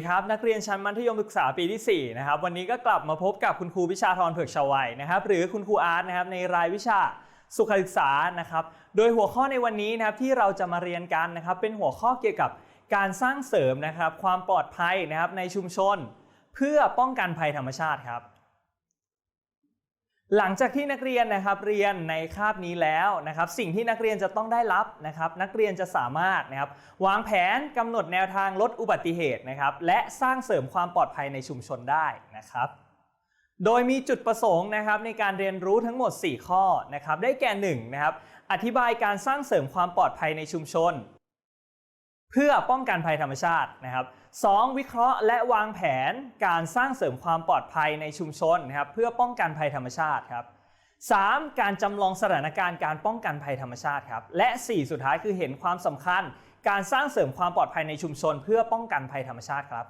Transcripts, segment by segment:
สวัสดีครับนักเรียนชั้นมัธยมศึกษาปีที่ 4 นะครับ วันนี้ก็กลับมาพบกับคุณครูวิชาธรเผือกชวัยนะครับ หรือคุณครูอาร์ตนะครับในรายวิชาสุขศึกษานะครับ โดยหัวข้อในวันนี้นะครับที่เราจะมาเรียนกันนะครับ เป็นหัวข้อเกี่ยวกับการสร้างเสริมนะครับ ความปลอดภัยนะครับในชุมชน เพื่อป้องกันภัยธรรมชาติครับ หลังจากที่นักเรียนนะครับเรียนในคาบนี้แล้วนะครับ สิ่งที่นักเรียนจะต้องได้รับนะครับ นักเรียนจะสามารถนะครับวางแผนกำหนดแนวทางลดอุบัติเหตุนะครับและสร้างเสริมความปลอดภัยในชุมชนได้นะครับ โดยมีจุดประสงค์นะครับในการเรียนรู้ทั้งหมด 4 ข้อนะครับได้แก่1นะครับอธิบายการสร้างเสริมความปลอดภัยในชุมชน เพื่อป้องกันภัยธรรมชาตินะครับ 2. วิเคราะห์และวางแผนการสร้างเสริมความปลอดภัยในชุมชนนะครับเพื่อป้องกันภัยธรรมชาติครับ 3. การจำลองสถานการณ์การป้องกันภัยธรรมชาติครับและ 4 สุดท้ายคือเห็นความสำคัญ การสร้างเสริมความปลอดภัยในชุมชน เพื่อป้องกันภัยธรรมชาติครับ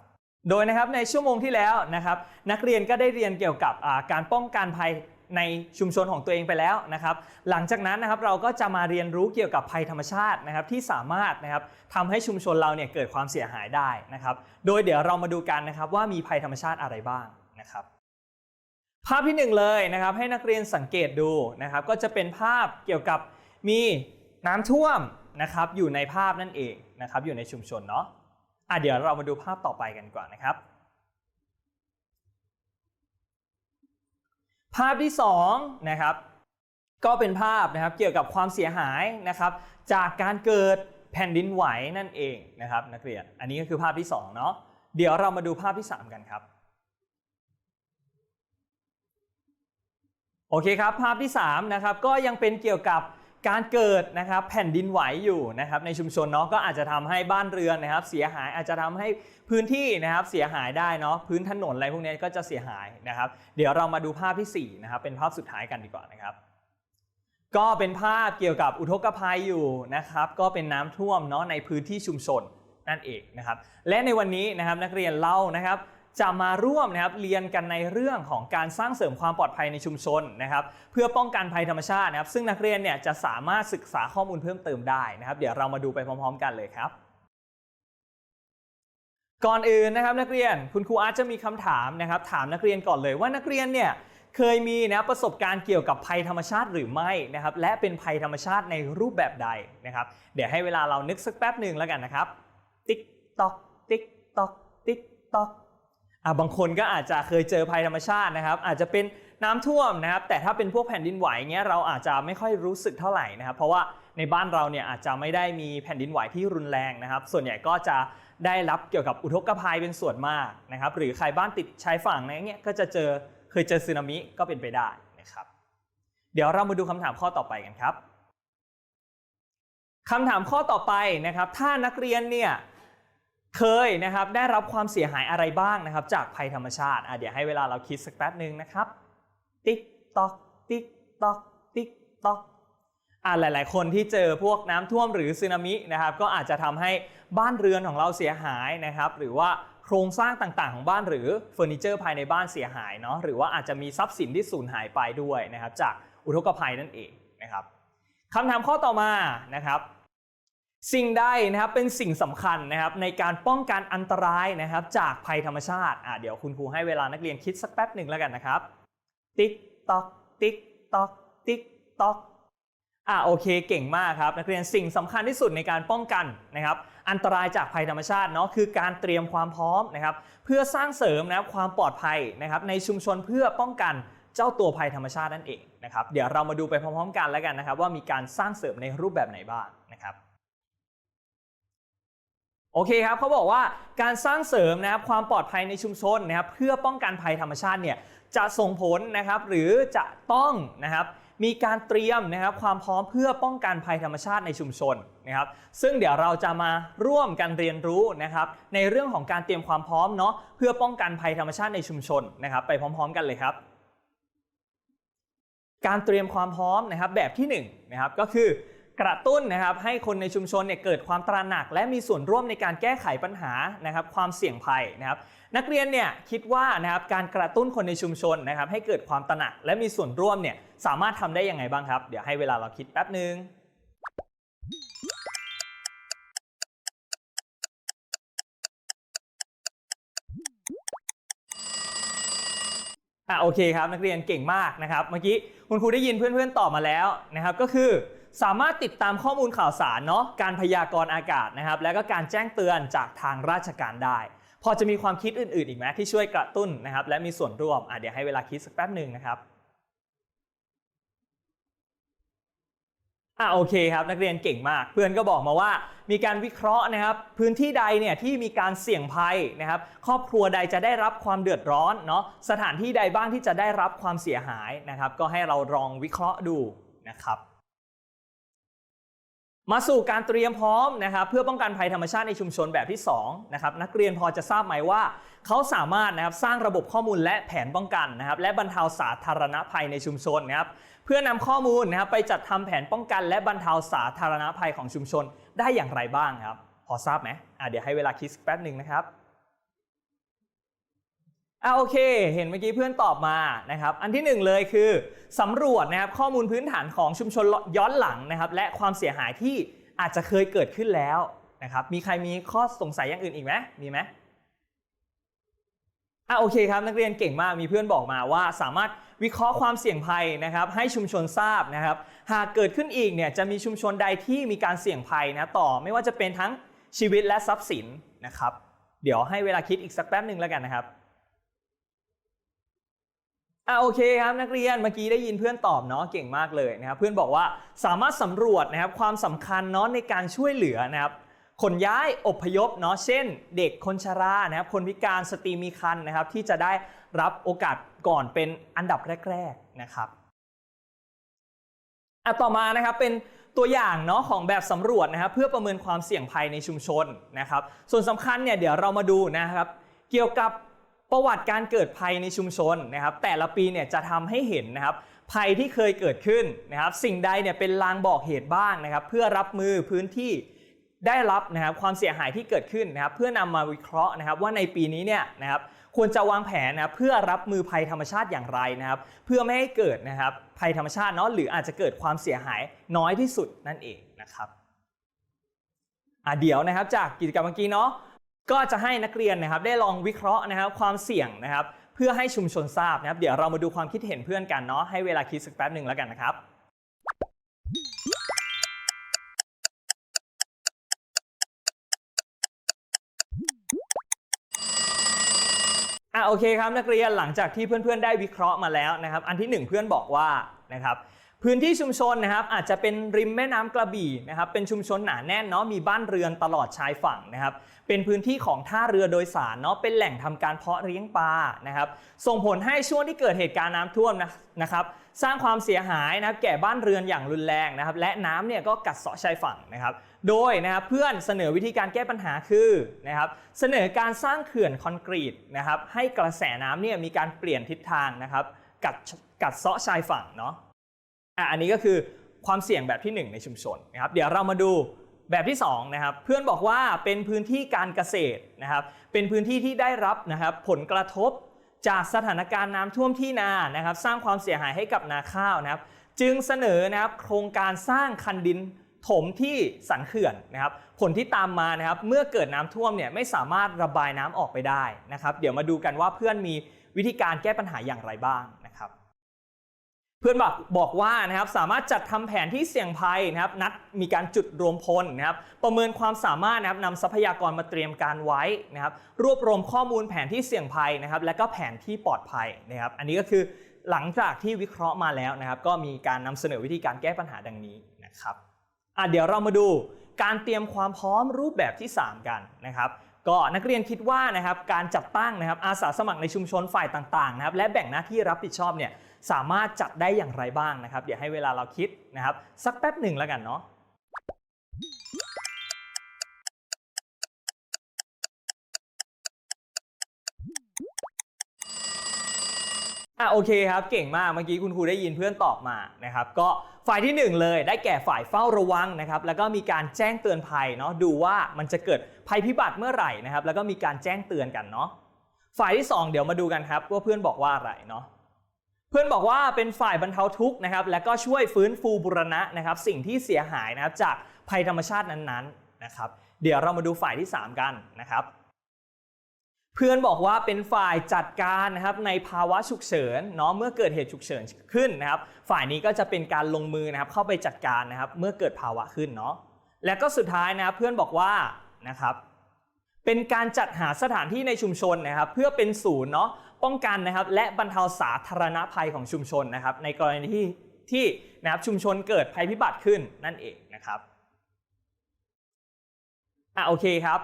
โดยนะครับในชั่วโมงที่แล้วนะครับนักเรียนก็ได้เรียนเกี่ยวกับการป้องกันภัย ในชุมชนของตัวเองไปแล้วนะครับ หลังจากนั้นนะครับเราก็จะมาเรียนรู้เกี่ยวกับภัยธรรมชาตินะครับที่สามารถนะครับทำให้ชุมชนเราเนี่ยเกิดความเสียหายได้นะครับ โดยเดี๋ยวเรามาดูกันนะครับว่ามีภัยธรรมชาติอะไรบ้างนะครับ ภาพที่หนึ่งเลยนะครับ ให้นักเรียนสังเกตดูนะครับ ก็จะเป็นภาพเกี่ยวกับมีน้ำท่วมนะครับอยู่ในภาพนั่นเองนะครับอยู่ในชุมชนเนาะอะเดี๋ยวเรามาดูภาพต่อไปกันก่อนนะครับาพที่2นะครับก็เป็นภาพนะครับเกี่ยวกับความเสียหายนะครับจากการเกิดแผ่นดินไหวนั่นเองนะครับนักเรียนอันนี้ก็คือภาพที่2เนาะเดี๋ยวเรามาดูภาพที่ 3 กันครับโอเคครับภาพที่3นะครับก็ยังเป็นเกี่ยวกับ การเกิดนะครับแผ่นดินไหวอยู่นะครับในชุมชนเนาะก็อาจจะทำให้บ้านเรือนนะครับ เสียหายอาจจะทำให้พื้นที่นะครับเสียหายได้เนาะพื้นถนนอะไรพวกนี้ก็จะเสียหายนะครับ เดี๋ยวเรามาดูภาพที่4นะครับเป็นภาพสุดท้ายกันดีกว่านะครับ ก็เป็นภาพเกี่ยวกับอุทกภัยอยู่นะครับ ก็เป็นน้ำท่วมเนาะในพื้นที่ชุมชนนั่นเองนะครับ และในวันนี้นะครับนักเรียนเล่านะครับ จะมาร่วมนะครับเรียนกันในเรื่องของการสร้างเสริมความปลอดภัยในชุมชนนะครับ เพื่อป้องกันภัยธรรมชาตินะครับ ซึ่งนักเรียนเนี่ยจะสามารถศึกษาข้อมูลเพิ่มเติมได้นะครับ เดี๋ยวเรามาดูไปพร้อม ๆ กันเลยครับ ก่อนอื่นนะครับนักเรียนคุณครูอาร์ตจะมีคำถามนะครับ ถามนักเรียนก่อนเลยว่านักเรียนเนี่ยเคยมีนะประสบการณ์เกี่ยวกับภัยธรรมชาติหรือไม่นะครับ และเป็นภัยธรรมชาติในรูปแบบใดนะครับ เดี๋ยวให้เวลาเรานึกสักแป๊บหนึ่งแล้วกันนะครับ ติ๊กตอกติ๊กตอกติ๊กตอก อะบางคนก็อาจจะเคยเจอภัยธรรมชาตินะครับ อาจจะเป็นน้ำท่วมนะครับ แต่ถ้าเป็นพวกแผ่นดินไหวเงี้ยเราอาจจะไม่ค่อยรู้สึกเท่าไหร่นะครับ เพราะว่าในบ้านเราเนี่ยอาจจะไม่ได้มีแผ่นดินไหวที่รุนแรงนะครับ ส่วนใหญ่ก็จะได้รับเกี่ยวกับอุทกภัยเป็นส่วนมากนะครับ หรือใครบ้านติดชายฝั่งอะไรเงี้ยก็จะเจอเคยเจอสึนามิก็เป็นไปได้นะครับ เดี๋ยวเรามาดูคำถามข้อต่อไปกันครับคำถามข้อต่อไปนะครับ ถ้านักเรียนเนี่ย เคยนะครับได้รับความเสียหายอะไรบ้างนะครับ จากภัยธรรมชาติอะเดี๋ยวให้เวลาเราคิดสักแป๊บหนึ่งนะครับ ติ๊กตอกติ๊กตอกติ๊กตอกอ่าหลาย ๆ คนที่เจอพวกน้ำท่วมหรือสึนามินะครับ ก็อาจจะทำให้บ้านเรือนของเราเสียหายนะครับ หรือว่าโครงสร้างต่างๆ ของบ้านหรือเฟอร์นิเจอร์ภายในบ้านเสียหายเนาะหรือว่าอาจจะมีทรัพย์สินที่สูญหายไปด้วยนะครับ จากอุทกภัยนั่นเองนะครับคำถามข้อต่อมานะครับ สิ่งใดนะครับเป็นสิ่งสำคัญนะครับในการป้องกันอันตรายนะครับจากภัยธรรมชาติอะเดี๋ยวคุณครูให้เวลานักเรียนคิดสักแป๊บหนึ่งแล้วกันนะครับ ติ๊กตอกติ๊กตอกติ๊กตอกอะโอเคเก่งมากครับ นักเรียนสิ่งสำคัญที่สุดในการป้องกันนะครับอันตรายจากภัยธรรมชาติเนาะคือการเตรียมความพร้อมนะครับเพื่อสร้างเสริมนะครับความปลอดภัยนะครับในชุมชนเพื่อป้องกันเจ้าตัวภัยธรรมชาตินั่นเองนะครับเดี๋ยวเรามาดูไปพร้อมๆ กันแล้วกันนะครับว่ามีการสร้างเสริมในรูปแบบไหนบ้างนะครับ โอเคครับเขาบอกว่าการสร้างเสริมนะครับความปลอดภัยในชุมชนนะครับเพื่อป้องกันภัยธรรมชาติเนี่ยจะส่งผลนะครับหรือจะต้องนะครับมีการเตรียมนะครับความพร้อมเพื่อป้องกันภัยธรรมชาติในชุมชนนะครับ ซึ่งเดี๋ยวเราจะมาร่วมกันเรียนรู้นะครับ ในเรื่องของการเตรียมความพร้อมเนาะเพื่อป้องกันภัยธรรมชาติในชุมชนนะครับ ไปพร้อม ๆ กันเลยครับ การเตรียมความพร้อมนะครับแบบที่1นงนะครับก็คือ กระตุ้นนะครับให้คนในชุมชนเนี่ยเกิดความตระหนัก และมีส่วนร่วมในการแก้ไขปัญหานะครับความเสี่ยงภัยนะครับนักเรียนเนี่ยคิดว่านะครับการกระตุ้นคนในชุมชนนะครับให้เกิดความตระหนัก และมีส่วนร่วมเนี่ยสามารถทำได้ยังไงบ้างครับ เดี๋ยวให้เวลาเราคิดแป๊บหนึ่งอะโอเคครับนักเรียนเก่งมากนะครับเมื่อกี้คุณครูได้ยินเพื่อนๆตอบมาแล้วนะครับก็คือ สามารถติดตามข้อมูลข่าวสารเนาะการพยากรณ์อากาศนะครับ แล้วก็การแจ้งเตือนจากทางราชการได้ พอจะมีความคิดอื่น ๆ อีกไหมที่ช่วยกระตุ้นนะครับ และมีส่วนร่วมอะเดี๋ยวให้เวลาคิดสักแป๊บหนึ่งนะครับอะโอเคครับนักเรียนเก่งมาก เพื่อนก็บอกมาว่า มีการวิเคราะห์นะครับ พื้นที่ใดเนี่ยที่มีการเสี่ยงภัยนะครับ ครอบครัวใดจะได้รับความเดือดร้อนเนาะสถานที่ใดบ้างที่จะได้รับความเสียหายนะครับ ก็ให้เราลองวิเคราะห์ดูนะครับ มาสู่การเตรียมพร้อมนะครับเพื่อป้องกันภัยธรรมชาติในชุมชนแบบที่2นะครับนักเรียนพอจะทราบไหมว่าเขาสามารถนะครับสร้างระบบข้อมูลและแผนป้องกันนะครับและบรรเทาสาธารณภัยในชุมชนนะครับเพื่อนำข้อมูลนะครับไปจัดทำแผนป้องกัน และบรรเทาสาธารณภัยของชุมชนได้อย่างไรบ้างครับพอทราบไหมอะเดี๋ยวให้เวลาคิดแป๊บหนึ่งนะครับ อะโอเค เห็นเมื่อกี้เพื่อนตอบมานะครับ อันที่หนึ่งเลยคือสำรวจนะครับข้อมูลพื้นฐานของชุมชนย้อนหลังนะครับ และความเสียหายที่อาจจะเคยเกิดขึ้นแล้วนะครับ มีใครมีข้อสงสัยอย่างอื่นอีกไหมมีไหมอะโอเคครับนักเรียนเก่งมากมีเพื่อนบอกมาว่า สามารถวิเคราะห์ความเสี่ยงภัยนะครับ ให้ชุมชนทราบนะครับ หากเกิดขึ้นอีกเนี่ยจะมีชุมชนใดที่มีการเสี่ยงภัยนะต่อไม่ว่าจะเป็นทั้งชีวิตและทรัพย์สินนะครับ เดี๋ยวให้เวลาคิดอีกสักแป๊บหนึ่งแล้วกันนะครับ อะโอเคครับนักเรียนเมื่อกี้ได้ยินเพื่อนตอบเนาะเก่งมากเลยนะครับเพื่อนบอกว่าสามารถสำรวจนะครับความสำคัญเนาะในการช่วยเหลือนะครับขนย้ายอบพยพเนาะเช่น เด็กคนชรานะครับคนพิการสตรีมีครรภ์นะครับที่จะได้รับโอกาสก่อนเป็นอันดับแรกๆนะครับอะต่อมานะครับเป็นตัวอย่างเนาะของแบบสำรวจนะครับเพื่อประเมินความเสี่ยงภัยในชุมชนนะครับส่วนสำคัญเนี่ยเดี๋ยวเรามาดูนะครับเกี่ยวกับ ประวัติการเกิดภัยในชุมชนนะครับ แต่ละปีเนี่ยจะทำให้เห็นนะครับภัยที่เคยเกิดขึ้นนะครับ สิ่งใดเนี่ยเป็นลางบอกเหตุบ้างนะครับ เพื่อรับมือพื้นที่ได้รับนะครับความเสียหายที่เกิดขึ้นนะครับ เพื่อนำมาวิเคราะห์นะครับ ว่าในปีนี้เนี่ยนะครับควรจะวางแผนนะเพื่อรับมือภัยธรรมชาติอย่างไรนะครับ เพื่อไม่ให้เกิดนะครับภัยธรรมชาติเนาะหรืออาจจะเกิดความเสียหายน้อยที่สุดนั่นเองนะครับอะเดี๋ยวนะครับจากกิจกรรมเมื่อกี้เนาะ ก็จะให้นักเรียนนะครับได้ลองวิเคราะห์นะครับความเสี่ยงนะครับ เพื่อให้ชุมชนทราบนะครับ เดี๋ยวเรามาดูความคิดเห็นเพื่อนกันเนาะให้เวลาคิดสักแป๊บหนึ่งแล้วกันนะครับ อะโอเคครับนักเรียนหลังจากที่เพื่อนๆได้วิเคราะห์มาแล้วนะครับ อันที่หนึ่งเพื่อนบอกว่านะครับ พื้นที่ชุมชนนะครับอาจจะเป็นริมแม่น้ำกระบี่นะครับเป็นชุมชนหนาแน่นเนาะมีบ้านเรือนตลอดชายฝั่งนะครับเป็นพื้นที่ของท่าเรือโดยสารเนาะเป็นแหล่งทำการเพาะเลี้ยงปลานะครับส่งผลให้ช่วงที่เกิดเหตุการณ์น้ำท่วมนะนะครับสร้างความเสียหายนะครับแก่บ้านเรือนอย่างรุนแรงนะครับและน้ำเนี่ยก็กัดเซาะชายฝั่งนะครับโดยนะครับเพื่อนเสนอวิธีการแก้ปัญหาคือนะครับเสนอการสร้างเขื่อนคอนกรีตนะครับให้กระแสน้ำเนี่ยมีการเปลี่ยนทิศทางนะครับกัดกัดเซาะชายฝั่งเนาะ อะอันนี้ก็คือความเสี่ยงแบบที่ 1 ในชุมชนนะครับเดี๋ยวเรามาดูแบบที่2นะครับเพื่อนบอกว่าเป็นพื้นที่การเกษตรนะครับเป็นพื้นที่ที่ได้รับนะครับผลกระทบจากสถานการณ์น้ำท่วมที่นานะครับสร้างความเสียหายให้กับนาข้าวนะครับจึงเสนอนะครับโครงการสร้างคันดินถมที่สันเขื่อนนะครับผลที่ตามมานะครับเมื่อเกิดน้ำท่วมเนี่ยไม่สามารถระบายน้ำออกไปได้นะครับเดี๋ยวมาดูกันว่าเพื่อนมีวิธีการแก้ปัญหาอย่างไรบ้าง เพื่อนบอกบอกว่านะครับสามารถจัดทำแผนที่เสี่ยงภัยนะครับนัดมีการจุดรวมพลนะครับประเมินความสามารถนะครับนำทรัพยากรมาเตรียมการไว้นะครับรวบรวมข้อมูลแผนที่เสี่ยงภัยนะครับและก็แผนที่ปลอดภัยนะครับอันนี้ก็คือหลังจากที่วิเคราะห์มาแล้วนะครับ ก็มีการนำเสนอวิธีการแก้ปัญหาดังนี้นะครับอะเดี๋ยวเรามาดูการเตรียมความพร้อมรูปแบบที่ 3 กันนะครับก็นักเรียนคิดว่านะครับการจัดตั้งนะครับอาสาสมัครในชุมชนฝ่ายต่างๆนะครับและแบ่งหน้าที่รับผิดชอบเนี่ย สามารถจัดได้อย่างไรบ้างนะครับ เดี๋ยวให้เวลาเราคิดนะครับ สักแป๊บหนึ่งแล้วกันเนาะอะโอเคครับเก่งมากเมื่อกี้คุณครูได้ยินเพื่อนตอบมานะครับก็ฝ่ายที่หนึ่งเลยได้แก่ฝ่ายเฝ้าระวังนะครับแล้วก็มีการแจ้งเตือนภัยเนาะดูว่ามันจะเกิดภัยพิบัติเมื่อไหร่นะครับแล้วก็มีการแจ้งเตือนกันเนาะฝ่ายที่สองเดี๋ยวมาดูกันครับว่าเพื่อนบอกว่าอะไรเนาะ เพื่อนบอกว่าเป็นฝ่ายบรรเทาทุกข์นะครับ แล้วก็ช่วยฟื้นฟูบุรณะนะครับ สิ่งที่เสียหายนะครับจากภัยธรรมชาตินั้นๆนะครับ เดี๋ยวเรามาดูฝ่ายที่ 3 กันนะครับ เพื่อนบอกว่าเป็นฝ่ายจัดการนะครับในภาวะฉุกเฉินเนาะเมื่อเกิดเหตุฉุกเฉินขึ้นนะครับ ฝ่ายนี้ก็จะเป็นการลงมือนะครับ เข้าไปจัดการนะครับ เมื่อเกิดภาวะขึ้นเนาะและก็สุดท้ายนะครับเพื่อนบอกว่านะครับเป็นการจัดหาสถานที่ในชุมชนนะครับ เพื่อเป็นศูนย์เนาะ ป้องกันนะครับและบรรเทาสาธารณภัยของชุมชนนะครับ ในกรณีที่ที่นะครับชุมชนเกิดภัยพิบัติขึ้นนั่นเองนะครับอะโอเคครับ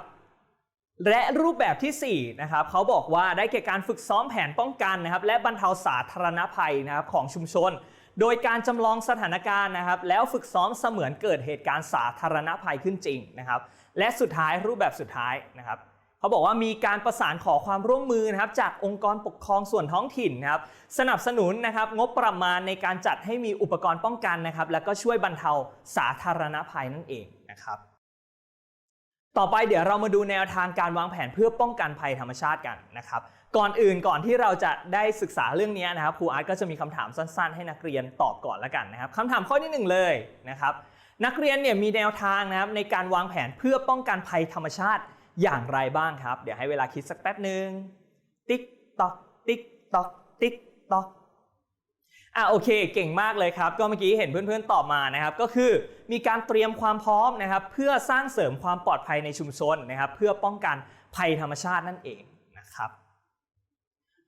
และรูปแบบที่4นะครับเขาบอกว่าได้แก่การฝึกซ้อมแผนป้องกันนะครับ และบรรเทาสาธารณภัยนะครับของชุมชน โดยการจำลองสถานการณ์นะครับ แล้วฝึกซ้อมเสมือนเกิดเหตุการณ์สาธารณภัยขึ้นจริงนะครับ และสุดท้ายรูปแบบสุดท้ายนะครับ เขาบอกว่ามีการประสานขอความร่วมมือนะครับจากองค์กรปกครองส่วนท้องถิ่นนะครับสนับสนุนนะครับงบประมาณในการจัดให้มีอุปกรณ์ป้องกันนะครับแล้วก็ช่วยบรรเทาสาธารณภัยนั่นเองนะครับต่อไปเดี๋ยวเรามาดูแนวทางการวางแผนเพื่อป้องกันภัยธรรมชาติกันนะครับ ก่อนอื่นก่อนที่เราจะได้ศึกษาเรื่องนี้นะครับครูอาร์ตก็จะมีคำถามสั้น ๆ ให้นักเรียนตอบก่อนแล้วกันนะครับคำถามข้อที่หนึ่งเลยนะครับ นักเรียนเนี่ยมีแนวทางนะครับในการวางแผนเพื่อป้องกันภัยธรรมชาติ อย่างไรบ้างครับ เดี๋ยวให้เวลาคิดสักแป๊บหนึ่งติ๊กตอกติ๊กตอกติ๊กตอกอะโอเคเก่งมากเลยครับ ก็เมื่อกี้เห็นเพื่อนๆตอบมานะครับ ก็คือมีการเตรียมความพร้อมนะครับ เพื่อสร้างเสริมความปลอดภัยในชุมชนนะครับ เพื่อป้องกันภัยธรรมชาตินั่นเองนะครับ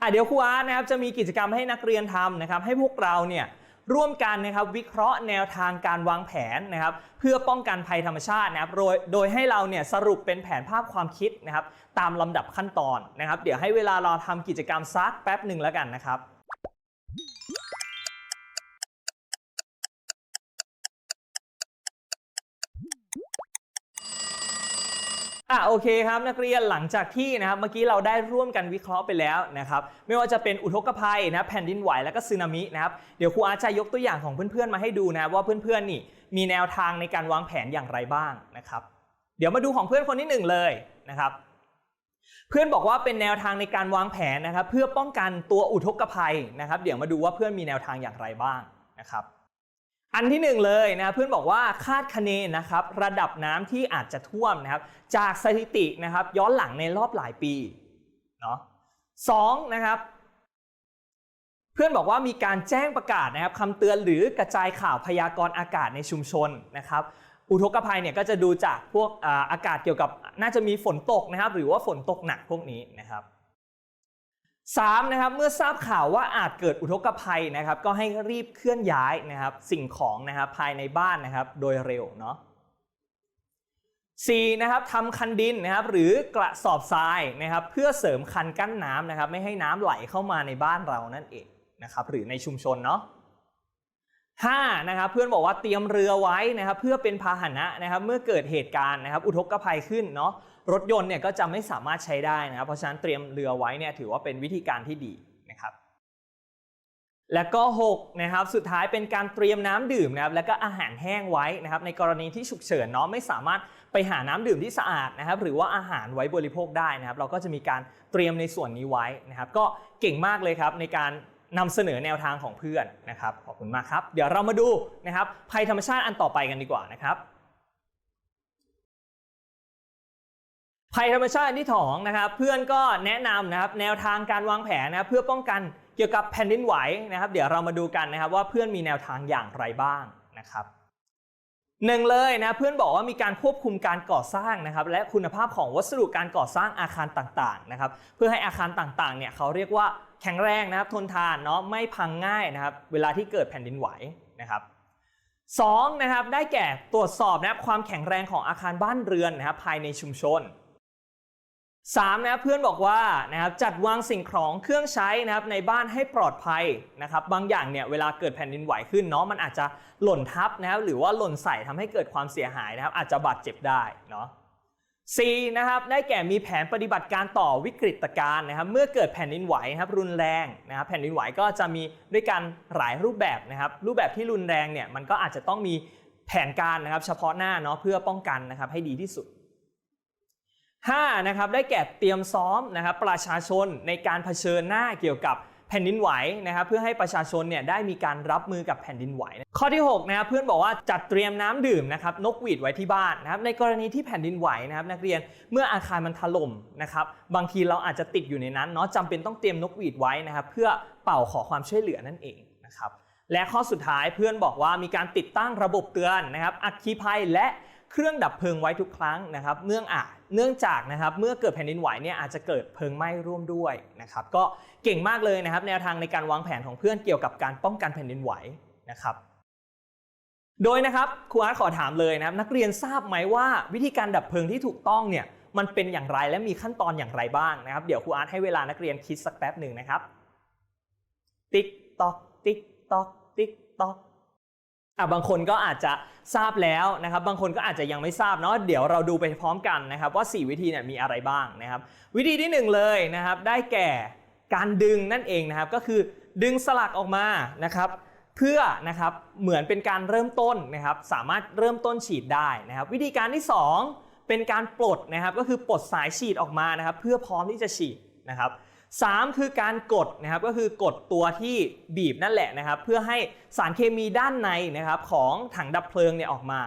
อะเดี๋ยวครูอาร์ตนะครับจะมีกิจกรรมให้นักเรียนทำนะครับ ให้พวกเราเนี่ย ร่วมกันนะครับวิเคราะห์แนวทางการวางแผนนะครับเพื่อป้องกันภัยธรรมชาตินะครับโดยโดยให้เราเนี่ยสรุปเป็นแผนภาพความคิดนะครับตามลำดับขั้นตอนนะครับ เดี๋ยวให้เวลาเราทำกิจกรรมซักแป๊บหนึ่งแล้วกันนะครับ อะโอเคครับนักเรียนหลังจากที่นะครับเมื่อกี้เราได้ร่วมกันวิเคราะห์ไปแล้วนะครับไม่ว่าจะเป็นอุทกภัยนะแผ่นดินไหวแล้วก็สึนามินะครับเดี๋ยวครูอาร์ตจะยกตัวอย่างของเพื่อนๆมาให้ดูนะว่าเพื่อนๆนี่มีแนวทางในการวางแผนอย่างไรบ้างนะครับ เดี๋ยวมาดูของเพื่อนคนที่หนึ่งเลยนะครับ เพื่อนบอกว่าเป็นแนวทางในการวางแผนนะครับ เพื่อป้องกันตัวอุทกภัยนะครับ เดี๋ยวมาดูว่าเพื่อนมีแนวทางอย่างไรบ้างนะครับ อันที่หนึ่งเลยนะเพื่อนบอกว่าคาดคะเนนะครับระดับน้ำที่อาจจะท่วมนะครับจากสถิตินะครับย้อนหลังในรอบหลายปีเนาะสองนะครับเพื่อนบอกว่ามีการแจ้งประกาศนะครับคำเตือนหรือกระจายข่าวพยากรณ์อากาศในชุมชนนะครับอุทกภัยเนี่ยก็จะดูจากพวกอาอากาศเกี่ยวกับน่าจะมีฝนตกนะครับหรือว่าฝนตกหนักพวกนี้นะครับ 3นะครับเมื่อทราบข่าวว่าอาจเกิดอุทกภัยนะครับ ก็ให้รีบเคลื่อนย้ายนะครับ สิ่งของนะครับภายในบ้านนะครับ โดยเร็วเนาะ4นะครับทำคันดินนะครับ หรือกระสอบทรายนะครับ เพื่อเสริมคันกั้นน้ำนะครับ ไม่ให้น้ำไหลเข้ามาในบ้านเรานั่นเองนะครับ หรือในชุมชนเนาะ 5นะครับเพื่อนบอกว่าเตรียมเรือไว้นะครับเพื่อเป็นพาหนะนะครับเมื่อเกิดเหตุการณ์นะครับอุทกภัยขึ้นเนาะรถยนต์เนี่ยก็จะไม่สามารถใช้ได้นะครับเพราะฉะนั้นเตรียมเรือไว้เนี่ยถือว่าเป็นวิธีการที่ดีนะครับและก็6นะครับสุดท้ายเป็นการเตรียมน้ำดื่มนะครับแล้วก็อาหารแห้งไว้นะครับในกรณีที่ฉุกเฉินเนาะไม่สามารถไปหาน้ำดื่มที่สะอาดนะครับหรือว่าอาหารไว้บริโภคได้นะครับเราก็จะมีการเตรียมในส่วนนี้ไว้นะครับก็เก่งมากเลยครับในการ นำเสนอแนวทางของเพื่อนนะครับ ขอบคุณมากครับ เดี๋ยวเรามาดูนะครับภัยธรรมชาติอันต่อไปกันดีกว่านะครับภัยธรรมชาติที่สองนะครับ เพื่อนก็แนะนำนะครับแนวทางการวางแผนนะครับเพื่อป้องกันเกี่ยวกับแผ่นดินไหวนะครับ เดี๋ยวเรามาดูกันนะครับว่าเพื่อนมีแนวทางอย่างไรบ้างนะครับหนึ่งเลยนะเพื่อนบอกว่ามีการควบคุมการก่อสร้างนะครับ และคุณภาพของวัสดุการก่อสร้างอาคารต่างๆนะครับ เพื่อให้อาคารต่างๆเนี่ยเขาเรียกว่า แข็งแรงนะครับทนทานเนาะไม่พังง่ายนะครับเวลาที่เกิดแผ่นดินไหวนะครับสองนะครับได้แก่ตรวจสอบนะครับความแข็งแรงของอาคารบ้านเรือนนะครับภายในชุมชน3นะครับเพื่อนบอกว่านะครับจัดวางสิ่งของเครื่องใช้นะครับในบ้านให้ปลอดภัยนะครับบางอย่างเนี่ยเวลาเกิดแผ่นดินไหวขึ้นเนาะมันอาจจะหล่นทับนะครับหรือว่าหล่นใส่ทำให้เกิดความเสียหายนะครับอาจจะบาดเจ็บได้เนาะ C นะครับได้แก่มีแผนปฏิบัติการต่อวิกฤตการณ์นะครับเมื่อเกิดแผ่นดินไหวครับรุนแรงนะครับแผ่นดินไหวก็จะมีด้วยกันหลายรูปแบบนะครับรูปแบบที่รุนแรงเนี่ยมันก็อาจจะต้องมีแผนการนะครับเฉพาะหน้าเนาะเพื่อป้องกันนะครับให้ดีที่สุด 5 นะครับได้แก่เตรียมซ้อมนะครับประชาชนในการเผชิญหน้าเกี่ยวกับ แผ่นดินไหวนะครับเพื่อให้ประชาชนเนี่ยได้มีการรับมือกับแผ่นดินไหว ข้อที่6นะครับเพื่อนบอกว่าจัดเตรียมน้ำดื่มนะครับนกหวีดไว้ที่บ้านนะครับในกรณีที่แผ่นดินไหวนะครับนักเรียนเมื่ออาคารมันถล่มนะครับบางทีเราอาจจะติดอยู่ในนั้นเนาะจำเป็นต้องเตรียมนกหวีดไว้นะครับเพื่อเป่าขอความช่วยเหลือนั่นเองนะครับและข้อสุดท้ายเพื่อนบอกว่ามีการติดตั้งระบบเตือนนะครับอัคคีภัยและเครื่องดับเพลิงไว้ทุกครั้งนะครับเนื่ออาจ เนื่องจากนะครับเมื่อเกิดแผ่นดินไหวเนี่ยอาจจะเกิดเพลิงไหม้ร่วมด้วยนะครับก็เก่งมากเลยนะครับ แนวทางในการวางแผนของเพื่อนเกี่ยวกับการป้องกันแผ่นดินไหวนะครับ โดยนะครับครูอาร์ตขอถามเลยนะครับ นักเรียนทราบไหมว่าวิธีการดับเพลิงที่ถูกต้องเนี่ยมันเป็นอย่างไรและมีขั้นตอนอย่างไรบ้างนะครับ เดี๋ยวครูอาร์ตให้เวลานักเรียนคิดสักแป๊บหนึ่งนะครับ ติ๊กตอกติ๊กตอกติ๊กตอก อะบางคนก็อาจจะทราบแล้วนะครับ บางคนก็อาจจะยังไม่ทราบเนาะเดี๋ยวเราดูไปพร้อมกันนะครับ ว่า 4 วิธีเนี่ยมีอะไรบ้างนะครับ วิธีที่หนึ่งเลยนะครับ ได้แก่การดึงนั่นเองนะครับ ก็คือดึงสลักออกมานะครับเพื่อนะครับเหมือนเป็นการเริ่มต้นนะครับ สามารถเริ่มต้นฉีดได้นะครับ วิธีการที่ 2 เป็นการปลดนะครับ ก็คือปลดสายฉีดออกมานะครับ เพื่อพร้อมที่จะฉีดนะครับ 3 คือการกดนะครับก็คือกดตัวที่บีบนั่นแหละนะครับเพื่อให้สารเคมีด้านในนะครับของถังดับเพลิงเนี่ยออกมา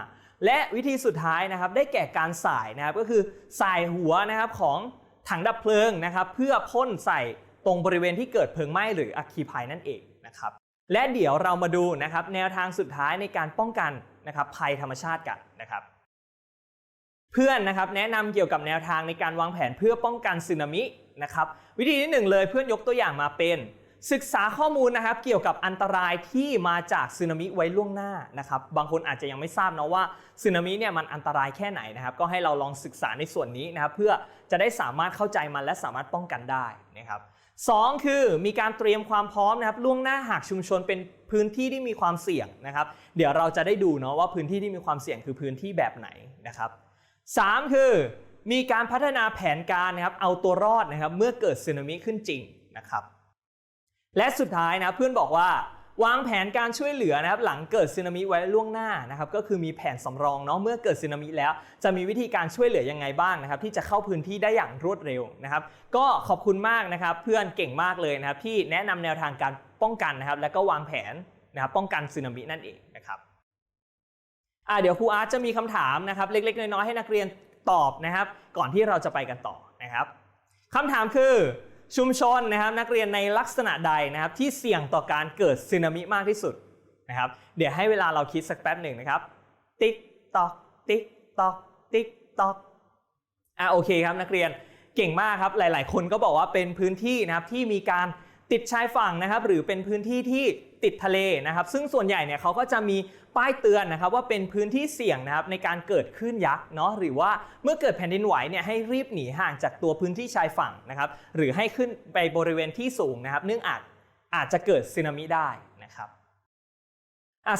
และวิธีสุดท้ายนะครับได้แก่การสายนะครับก็คือสายหัวนะครับของถังดับเพลิงนะครับเพื่อพ่นใส่ตรงบริเวณที่เกิดเพลิงไหม้หรืออัคคีภัยนั่นเองนะครับและเดี๋ยวเรามาดูนะครับแนวทางสุดท้ายในการป้องกันนะครับภัยธรรมชาติกันนะครับเพื่อนนะครับแนะนำเกี่ยวกับแนวทางในการวางแผนเพื่อป้องกันสึนามินะครับวิธีที่หนึ่งเลยเพื่อนยกตัวอย่างมาเป็น ศึกษาข้อมูลนะครับเกี่ยวกับอันตรายที่มาจากสึนามิไว้ล่วงหน้านะครับบางคนอาจจะยังไม่ทราบนะว่าสึนามิเนี่ยมันอันตรายแค่ไหนนะครับก็ให้เราลองศึกษาในส่วนนี้นะครับเพื่อจะได้สามารถเข้าใจมันและสามารถป้องกันได้นะครับสองคือมีการเตรียมความพร้อมนะครับล่วงหน้าหากชุมชนเป็นพื้นที่ที่มีความเสี่ยงนะครับ เดี๋ยวเราจะได้ดูเนาะว่าพื้นที่ที่มีความเสี่ยงคือพื้นที่แบบไหนนะครับสามคือ มีการพัฒนาแผนการนะครับเอาตัวรอดนะครับเมื่อเกิดสึนามิขึ้นจริงนะครับและสุดท้ายนะเพื่อนบอกว่าวางแผนการช่วยเหลือนะครับหลังเกิดสึนามิไว้ล่วงหน้านะครับก็คือมีแผนสำรองเนาะเมื่อเกิดสึนามิแล้ว จะมีวิธีการช่วยเหลือยังไงบ้างนะครับที่จะเข้าพื้นที่ได้อย่างรวดเร็วนะครับก็ขอบคุณมากนะครับเพื่อนเก่งมากเลยนะครับที่แนะนำแนวทางการป้องกันนะครับและก็วางแผนนะครับป้องกันสึนามินั่นเองนะครับเดี๋ยวครูอาร์ตจะมีคำถามนะครับเล็กๆ น้อยๆให้นักเรียน ตอบนะครับ ก่อนที่เราจะไปกันต่อนะครับคำถามคือชุมชนนะครับนักเรียนในลักษณะใดนะครับที่เสี่ยงต่อการเกิดสึนามิมากที่สุดนะครับ เดี๋ยวให้เวลาเราคิดสักแป๊บหนึ่งนะครับติ๊กตอกติ๊กตอกติ๊กตอกอะโอเคครับนักเรียนเก่งมากครับหลาย ๆ คนก็บอกว่าเป็นพื้นที่นะครับที่มีการติดชายฝั่งนะครับ หรือเป็นพื้นที่ที่ติดทะเลนะครับ ซึ่งส่วนใหญ่เนี่ยเขาก็จะมี ป้ายเตือนนะครับว่าเป็นพื้นที่เสี่ยงนะครับในการเกิดคลื่นยักษ์เนาะหรือว่าเมื่อเกิดแผ่นดินไหวเนี่ยให้รีบหนีห่างจากตัวพื้นที่ชายฝั่งนะครับหรือให้ขึ้นไปบริเวณที่สูงนะครับเนื่องอาจอาจจะเกิดสึนามิได้นะครับ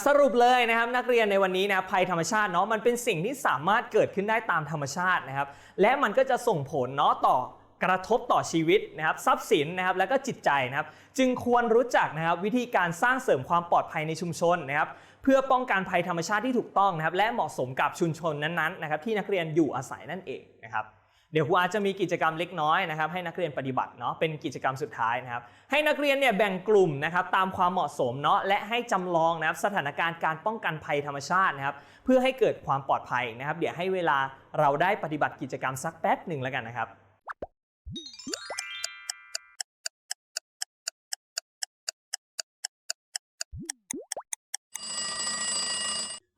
สรุปเลยนะครับนักเรียนในวันนี้นะภัยธรรมชาติเนาะมันเป็นสิ่งที่สามารถเกิดขึ้นได้ตามธรรมชาตินะครับ และมันก็จะส่งผลเนาะต่อกระทบต่อชีวิตนะครับทรัพย์สินนะครับแล้วก็จิตใจนะครับ จึงควรรู้จักนะครับวิธีการสร้างเสริมความปลอดภัยในชุมชนนะครับ เพื่อป้องกันภัยธรรมชาติที่ถูกต้องนะครับและเหมาะสมกับชุมชนนั้นๆนะครับที่นักเรียนอยู่อาศัยนั่นเองนะครับเดี๋ยวครูอาจจะมีกิจกรรมเล็กน้อยนะครับให้นักเรียนปฏิบัติเนาะเป็นกิจกรรมสุดท้ายนะครับให้นักเรียนเนี่ยแบ่งกลุ่มนะครับตามความเหมาะสมเนาะและให้จำลองนะครับสถานการณ์การป้องกันภัยธรรมชาตินะครับเพื่อให้เกิดความปลอดภัยนะครับ เดี๋ยวให้เวลาเราได้ปฏิบัติกิจกรรมสักแป๊บหนึ่งแล้วกันนะครับ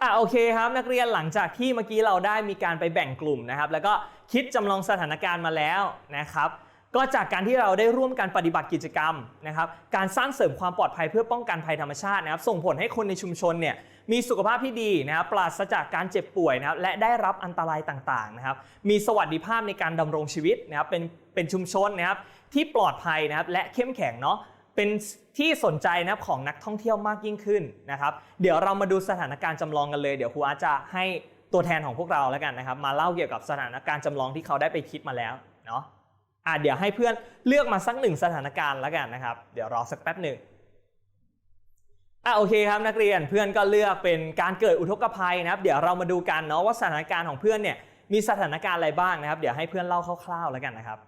อะโอเคครับนักเรียนหลังจากที่เมื่อกี้เราได้มีการไปแบ่งกลุ่มนะครับ แล้วก็คิดจำลองสถานการณ์มาแล้วนะครับ ก็จากการที่เราได้ร่วมกันปฏิบัติกิจกรรมนะครับ การสร้างเสริมความปลอดภัยเพื่อป้องกันภัยธรรมชาตินะครับ ส่งผลให้คนในชุมชนเนี่ยมีสุขภาพที่ดีนะครับปราศจากการเจ็บป่วยนะครับและได้รับอันตรายต่างๆนะครับ มีสวัสดิภาพในการดำรงชีวิตนะครับเป็นเป็นชุมชนนะครับที่ปลอดภัยนะครับและเข้มแข็งเนาะ เป็นที่สนใจนะของนักท่องเที่ยวมากยิ่งขึ้นนะครับ เดี๋ยวเรามาดูสถานการณ์จำลองกันเลยเดี๋ยวครูอาจจะให้ตัวแทนของพวกเราแล้วกันนะครับ มาเล่าเกี่ยวกับสถานการณ์จำลองที่เขาได้ไปคิดมาแล้วเนาะอะเดี๋ยวให้เพื่อนเลือกมาสักหนึ่งสถานการณ์แล้วกันนะครับ เดี๋ยวรอสักแป๊บหนึ่งอะโอเคครับนักเรียนเพื่อนก็เลือกเป็นการเกิดอุทกภัยนะครับ เดี๋ยวเรามาดูกันเนาะว่าสถานการณ์ของเพื่อนเนี่ยมีสถานการณ์อะไรบ้างนะครับ เดี๋ยวให้เพื่อนเล่าคร่าวๆแล้วกันนะครับ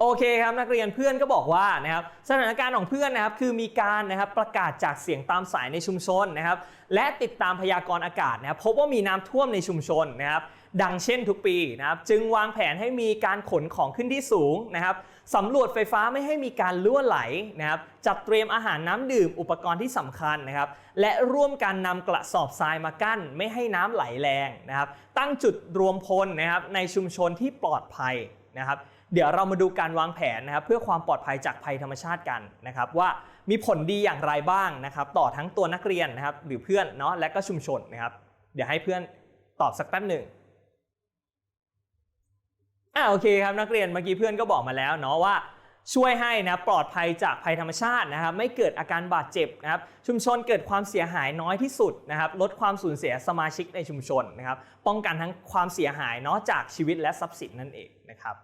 โอเคครับนักเรียนเพื่อนก็บอกว่านะครับสถานการณ์ของเพื่อนนะครับคือมีการนะครับประกาศจากเสียงตามสายในชุมชนนะครับและติดตามพยากรณ์อากาศนะครับพบว่ามีน้ำท่วมในชุมชนนะครับดังเช่นทุกปีนะครับจึงวางแผนให้มีการขนของขึ้นที่สูงนะครับสำรวจไฟฟ้าไม่ให้มีการล่วไหลนะครับจัดเตรียมอาหารน้ำดื่มอุปกรณ์ที่สำคัญนะครับและร่วมกันนำกระสอบทรายมากั้น ไม่ให้น้ำไหลแรงนะครับตั้งจุดรวมพลนะครับในชุมชนที่ปลอดภัยนะครับ เดี๋ยวเรามาดูการวางแผนนะครับเพื่อความปลอดภัยจากภัยธรรมชาติกันนะครับว่ามีผลดีอย่างไรบ้างนะครับ ต่อทั้งตัวนักเรียนนะครับ หรือเพื่อนเนาะและก็ชุมชนนะครับ เดี๋ยวให้เพื่อนตอบสักแป๊บหนึ่งอ่าโอเคครับนักเรียนเมื่อกี้เพื่อนก็บอกมาแล้วเนาะว่าช่วยให้นะปลอดภัยจากภัยธรรมชาตินะครับ ไม่เกิดอาการบาดเจ็บนะครับ ชุมชนเกิดความเสียหายน้อยที่สุดนะครับ ลดความสูญเสียสมาชิกในชุมชนนะครับ ป้องกันทั้งความเสียหายเนาะจากชีวิตและทรัพย์สินนั่นเองนะครับ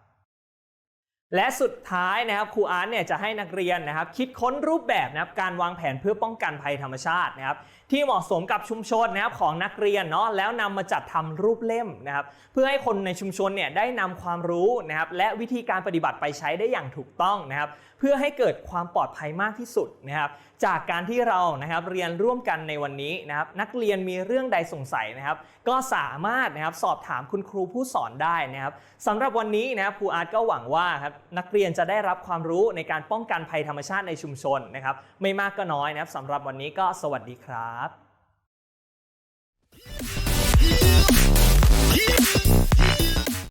และสุดท้ายนะครับครูอาร์ตเนี่ยจะให้นักเรียนนะครับ คิดค้นรูปแบบนะครับการวางแผนเพื่อป้องกันภัยธรรมชาตินะครับ ที่เหมาะสมกับชุมชนนะครับของนักเรียนเนาะแล้วนำมาจัดทำรูปเล่มนะครับ เพื่อให้คนในชุมชนเนี่ยได้นำความรู้นะครับ และวิธีการปฏิบัติไปใช้ได้อย่างถูกต้องนะครับ เพื่อให้เกิดความปลอดภัยมากที่สุดนะครับ จากการที่เรานะครับเรียนร่วมกันในวันนี้นะครับนักเรียนมีเรื่องใดสงสัยนะครับ ก็สามารถนะครับสอบถามคุณครูผู้สอนได้นะครับสำหรับวันนี้นะครับครูอาร์ตก็หวังว่าครับนักเรียนจะได้รับความรู้ในการป้องกันภัยธรรมชาติในชุมชนนะครับ ไม่มากก็น้อยนะครับสำหรับวันนี้ก็สวัสดีครับ Yeah.